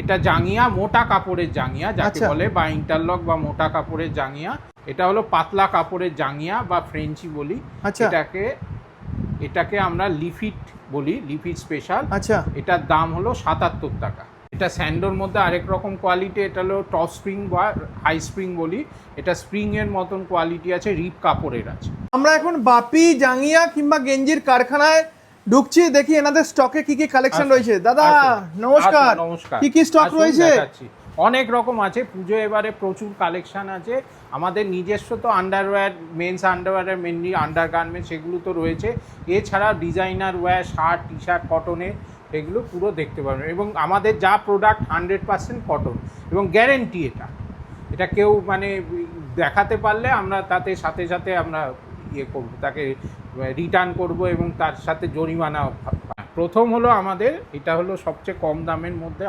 এটা জাঙ্গিয়া মোটা কাপড়ের জাঙ্গিয়া যাকে আচ্ছা। বলে বা ইন্টারলক বা মোটা কাপড়ের জাঙ্গিয়া। এটা হলো পাতলা কাপড়ের জাঙ্গিয়া বা ফ্রেঞ্চি বলি। আচ্ছা। এটাকে এটাকে আমরা লিফিট বলি লিফিট স্পেশাল আচ্ছা। এটার দাম হলো সাতাত্তর টাকা। এটা স্যান্ডোর মধ্যে আরেক রকম কোয়ালিটি এটা হলো টপ স্প্রিং বা হাই স্প্রিং বলি। এটা স্প্রিং এর মতন কোয়ালিটি আছে রিপ কাপড়ের আছে। আমরা এখন বাপি জাঙ্গিয়া কিংবা গেঞ্জির কারখানায় ঢুকছি দেখি এনাদের স্টকে কি কি কালেকশন রয়েছে। দাদা নমস্কার। নমস্কার। কি কি স্টক রয়েছে? অনেক রকম আছে পুজো এবারে প্রচুর কালেকশন আছে। আমাদের নিজস্ব তো আন্ডারওয়্যার মেন্স আন্ডারওয়্যারের মেনলি আন্ডার গার্মেন্টস সেগুলো তো রয়েছে। এছাড়া designer wear shirt T shirt কটনের এগুলো পুরো দেখতে পাবেন এবং আমাদের যা প্রোডাক্ট হান্ড্রেড পার্সেন্ট কটন এবং গ্যারেন্টি এটা। এটা কেউ মানে দেখাতে পারলে আমরা তাতে সাথে সাথে আমরা ইয়ে করব, তাকে রিটার্ন করব এবং তার সাথে জরিমানা প্রথম হলো আমাদের, এটা হলো সবচেয়ে কম দামের মধ্যে